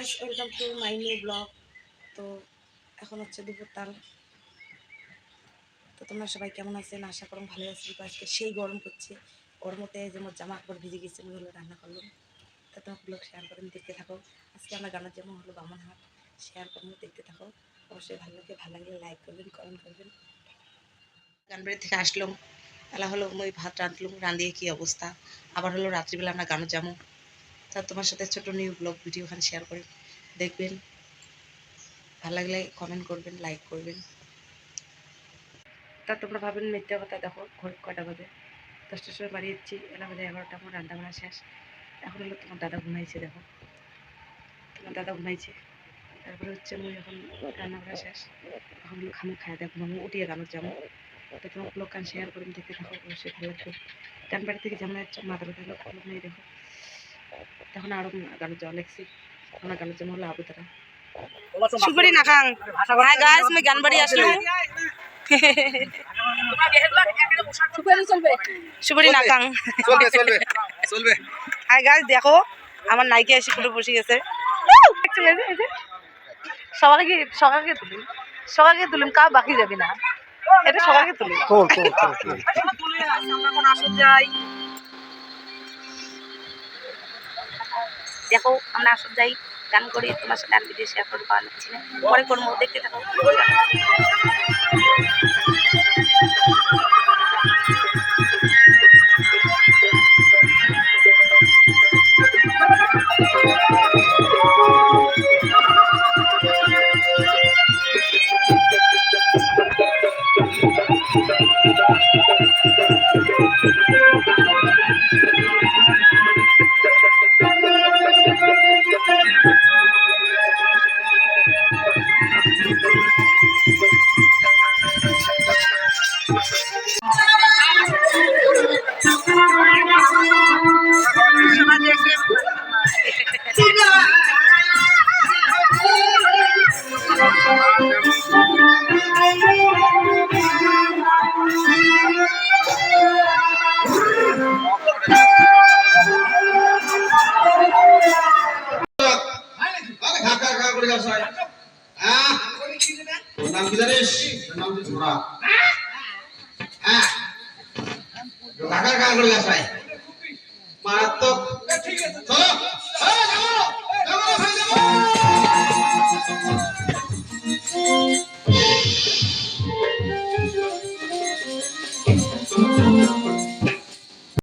Two my new blog তো এখন হচ্ছে দুপুর তাল। তো তোমরা সবাই কেমন আছেন? আশা করুন ভালো আছি। আজকে সেই গরম করছে গরমতে যে মোট জামা কাপড় ভিজে গেছে হলো রান্না করলাম। তা তোমার ব্লগ শেয়ার করেন দেখতে থাকো। আজকে আমরা গানের যেমন হলো বামনহাট। শেয়ার করব দেখতে থাকো। অবশ্যই ভালো লাগে, ভালো লাগলে লাইক করবেন কমেন্ট করবেন। গানবাড়ি থেকে আসলাম। এলা হলো মই ভাত রাঁধলাম, রাঁধিয়ে কি অবস্থা? আবার হলো রাত্রিবেলা আমরা গানও যাব তা তোমার সাথে ছোট নিউ ব্লগ ভিডিও ওখানে শেয়ার করে দেখবেন। ভালো লাগলে কমেন্ট করবেন লাইক করবেন। তা তোমরা ভাবেন মিথ্যা কথা দেখো ঘর কটা বাজে? দশটার সময় বাড়ি যাচ্ছি এলা বাজে এগারোটা, আমার রান্না বান্না শেষ। এখন হলো তোমার দাদা ঘুমাইছে, দেখো। তোমার দাদা ঘুমাইছে। তারপরে হচ্ছে আমি এখন রান্না বান্না শেষ। এখন হলো খামো খাই দেখো আমি উঠিয়ে যাব তো তোমার ব্লগ গান শেয়ার করে দেখতে থাকো অবশ্যই ভালো লাগবে। গান বাড়ি থেকে যেমন যাচ্ছে মাথা ব্যথা কলম নেই দেখো। তখন আরও গান যাওয়া লেগছি আমার গানের জন্য হলো আবু তারা। সুপারি নাখাং। হ্যাঁ গাইস আমি গানবাড়ি আসলো সুপারি চলবে। চলবে হাই গাইস দেখো আমার নাইকে এসে পুরো বসে গেছে। সবাইকে সকালকে তুলুন। সকালকে তুলুন কাউ বাকি যাবে না? এটা সবাইকে তুলুন। তোল আমরা আসর যাই। দেখো, আমরা আসব যাই, গান করি, তোমার সাথে আর ভিডিও শেয়ার করব ভালো না, পরে করব, দেখতে থাকো। নাম কি জানিস নাম কি ছোড়া হ্যাঁ ঢাকা ঢাকা করে যাস মারাত্মক